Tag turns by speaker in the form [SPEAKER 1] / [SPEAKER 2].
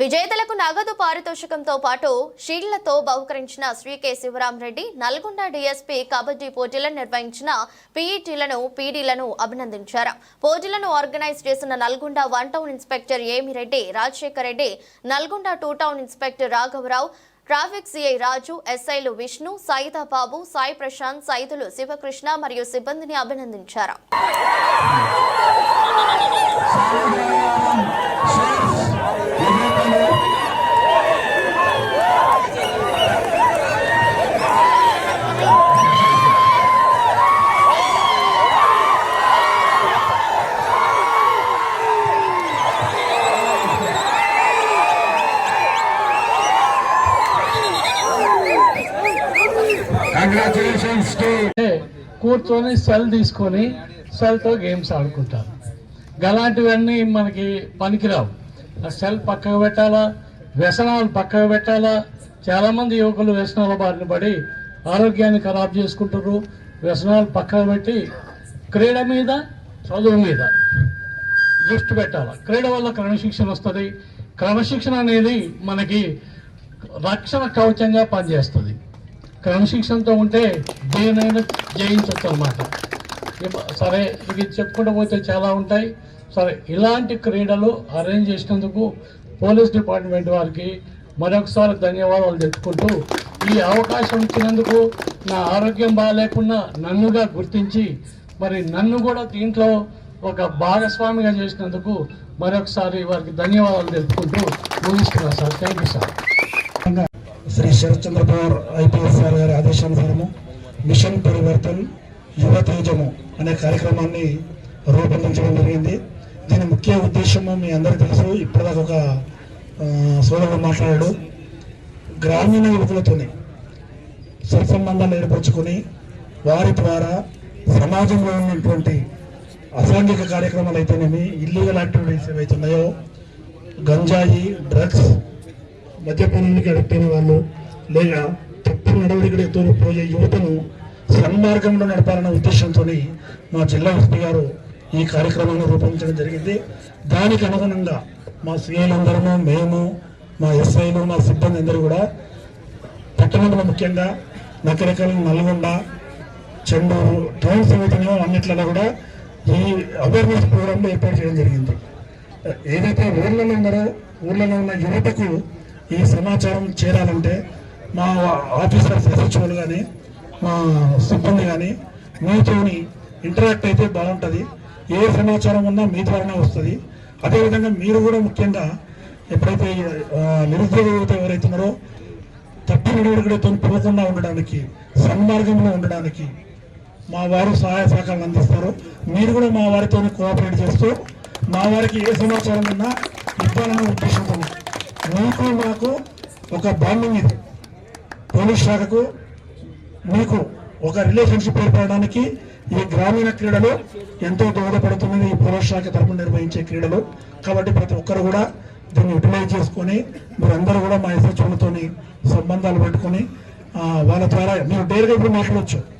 [SPEAKER 1] విజేతలకు నగదు పారితోషికంతో పాటు షీళ్ళతో బహుకరించిన శ్రీ కె శివరామరెడ్డి నల్గొండ డీఎస్పీ కబడ్డీ పోటీలను నిర్వహించిన పీఈటీలను పీడీలను అభినందించారు. పోటీలను ఆర్గనైజ్ చేసిన Nalgonda one town inspector Emireddy Rajasekhar Reddy Nalgonda two town inspector రాఘవరావు ట్రాఫిక్ సిఐ రాజు ఎస్ఐలు విష్ణు సాయితా బాబు సాయి ప్రశాంత్ సైదులు శివకృష్ణ మరియు సిబ్బందిని అభినందించారు.
[SPEAKER 2] కూర్చొని సెల్ తీసుకొని సెల్తో గేమ్స్ ఆడుకుంటారు. గలాంటివన్నీ మనకి పనికిరావు. ఆ సెల్ పక్కకు పెట్టాలా? వ్యసనాలు పక్కకు పెట్టాలా? చాలామంది యువకులు వ్యసనాల బారిన పడి ఆరోగ్యాన్ని ఖరాబ్ చేసుకుంటారు వ్యసనాలు పక్కకు పెట్టి క్రీడ మీద చదువు మీద దృష్టి పెట్టాలి? క్రీడ వల్ల క్రమశిక్షణ వస్తుంది. క్రమశిక్షణ అనేది మనకి రక్షణ కవచంగా పనిచేస్తుంది. క్రమశిక్షణతో ఉంటే దేనైనా జయించవచ్చు అనమాట సరే ఇది చెప్పుకుంటూ పోతే చాలా ఉంటాయి. సరే ఇలాంటి క్రీడలు అరేంజ్ చేసినందుకు పోలీస్ డిపార్ట్మెంట్ వారికి మరొకసారి ధన్యవాదాలు చెప్పుకుంటూ ఈ అవకాశం ఇచ్చినందుకు నా ఆరోగ్యం బాగాలేకున్నా నన్నుగా గుర్తించి మరి నన్ను కూడా దీంట్లో ఒక భాగస్వామిగా చేసినందుకు మరొకసారి వారికి ధన్యవాదాలు తెలుపుకుంటూ ముగిస్తున్నా sir. Thank you sir
[SPEAKER 3] Shri Sarathchandra Pawar IPS sir గారి ఆదేశానుసారము మిషన్ పరివర్తన్ యువ తేజము అనే కార్యక్రమాన్ని రూపొందించడం జరిగింది. దీని ముఖ్య ఉద్దేశము మీ అందరికీ తెలుసు ఇప్పటిదాకా ఒక సోదరుడు మాట్లాడాడు. గ్రామీణ యువకులతోని సత్సంబంధాలు ఏర్పరచుకొని వారి ద్వారా సమాజంలో ఉన్నటువంటి అసాంఘిక కార్యక్రమాలు అయితేనేమి ఇల్లీగల్ యాక్టివిటీస్ ఏవైతున్నాయో గంజాయి డ్రగ్స్ మద్యపానానికి అడిక్ట్ వాళ్ళు లేదా తప్పు నడవడికతో పోయే యువతను సన్మార్గంలో నడపాలన్న ఉద్దేశంతో మా జిల్లా ఎస్పీ గారు ఈ కార్యక్రమాన్ని రూపొందించడం జరిగింది. దానికి అనుగుణంగా మా సీఎలందరము మేము మా ఎస్ఐలు మా సిబ్బంది అందరూ కూడా పట్టణంలో ముఖ్యంగా నకరికల్ నల్గొండ చెండూరు టౌన్ ఏవైతున్నాయో అన్నిట్లలో కూడా ఈ అవేర్నెస్ ప్రోగ్రాంలో ఏర్పాటు చేయడం జరిగింది. ఏదైతే ఊర్లలో ఉన్నారో ఊర్లలో ఉన్న యువతకు ఈ సమాచారం చేరాలంటే మా ఆఫీసర్స్ ఎస్హెచ్ఓలు కానీ మా సిబ్బంది కానీ మీతోని ఇంటరాక్ట్ అయితే బాగుంటుంది. ఏ సమాచారం ఉన్నా మీ ద్వారానే వస్తుంది. అదేవిధంగా మీరు కూడా ముఖ్యంగా ఎప్పుడైతే నిరుద్యోగ యువత ఎవరైతున్నారో తప్పు నడవడికలతో పోకుండా ఉండడానికి సన్మార్గంలో ఉండడానికి మా వారు సహాయ సహకారాలు అందిస్తారు. మీరు కూడా మా వారితో కోఆపరేట్ చేస్తూ మా వారికి ఏ సమాచారం ఉన్నా ఇవ్వాలనే ఉద్దేశంతో మీకు మాకు ఒక బాండింగ్ ఇది పోలీస్ శాఖకు మీకు ఒక రిలేషన్షిప్ ఏర్పడడానికి ఈ గ్రామీణ క్రీడలు ఎంతో దోహదపడుతున్నది ఈ పోలీస్ శాఖ తరపున నిర్వహించే క్రీడలు. కాబట్టి ప్రతి ఒక్కరు కూడా దీన్ని యూటిలైజ్ చేసుకొని మీరందరూ కూడా మా ఎస్హెచ్ఓలతోని సంబంధాలు పెట్టుకొని వాళ్ళ ద్వారా మీరు డైరెక్ట్గా ఇప్పుడు మాట్లాడవచ్చు